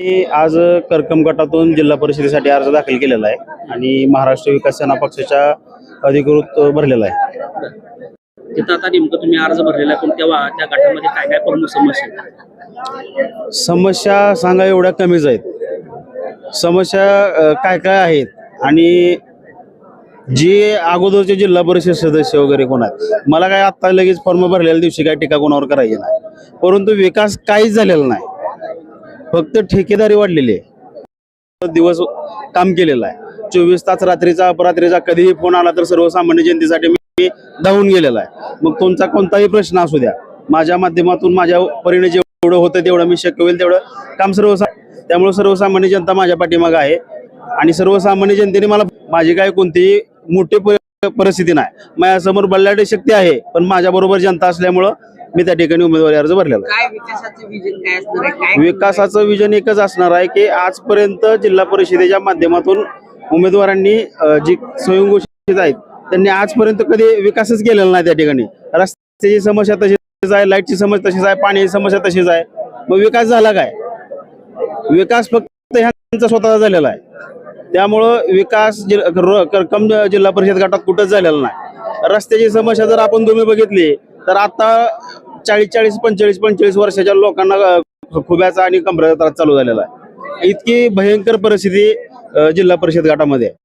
मी आज करकम गटातून जिल्हा परिषदेसाठी अर्ज दाखल केलेला आहे आणि महाराष्ट्र विकास सेना पक्षाच्या अधिकृत भरलेला आहे. तिथं आता नेमकं तुम्ही अर्ज भरलेला पण तेव्हा त्या गटामध्ये काय काय प्रमुख समस्या? समस्या सांगा एवढ्या कमीच आहेत. समस्या काय काय आहेत आणि जी अगोदरचे जिल्हा परिषद सदस्य वगैरे कोण आहेत मला काय आत्ता लगेच फॉर्म भरलेल्या दिवशी काय टीका कोणावर करायची नाही. परंतु विकास काहीच झालेला नाही. फक्त ठेकेदारी वाढलेली आहे. दिवस काम केलेलं आहे. चोवीस तास रात्रीचा अपरात्रीचा कधीही फोन आला तर सर्वसामान्य जनतेसाठी मी धावून गेलेला आहे. मग तुमचा कोणताही प्रश्न असू द्या. माझ्या माध्यमातून माझ्या परीने जेवढं होतं तेवढं मी शक्य होईल तेवढं काम सर्वसा त्यामुळे सर्वसामान्य जनता माझ्या पाठीमागं आहे. आणि सर्वसामान्य जनतेने मला माझी काय कोणतीही मोठी परिस्थिती नाही. माझ्यासमोर बल्लाटी शक्ती आहे. पण माझ्याबरोबर जनता असल्यामुळं मी त्या ठिकाणी उमेदवारी अर्ज भरलेला. काय विकासाचं विजन काय असणार आहे? काय विकासाचं विजन एकच असणार आहे की आजपर्यंत जिल्हा परिषदेच्या माध्यमातून उमेदवारांनी अ, जी स्वयंघोषित आहेत त्यांनी आजपर्यंत कधी विकासच केलेला नाही त्या ठिकाणी. रस्त्याची समस्या तशीच आहे लाईटची समस्या तशीच आहे पाण्याची समस्या तशीच आहे. मग विकास झाला काय? विकास फक्त ह्यांचा स्वतःचा झालेला आहे. त्यामुळं विकास जि- र- करकम जिल्हा परिषद गटात कुठंच झालेला नाही. रस्त्याची समस्या जर आपण तुम्ही बघितली तर आता चाळीस चाळीस पंचेचाळीस पंचेचाळीस वर्षाच्या लोकांना खुब्याचा आणि कमरेचा त्रास चालू झालेला आहे. इतकी भयंकर परिस्थिती जिल्हा परिषद गटामध्ये आहे.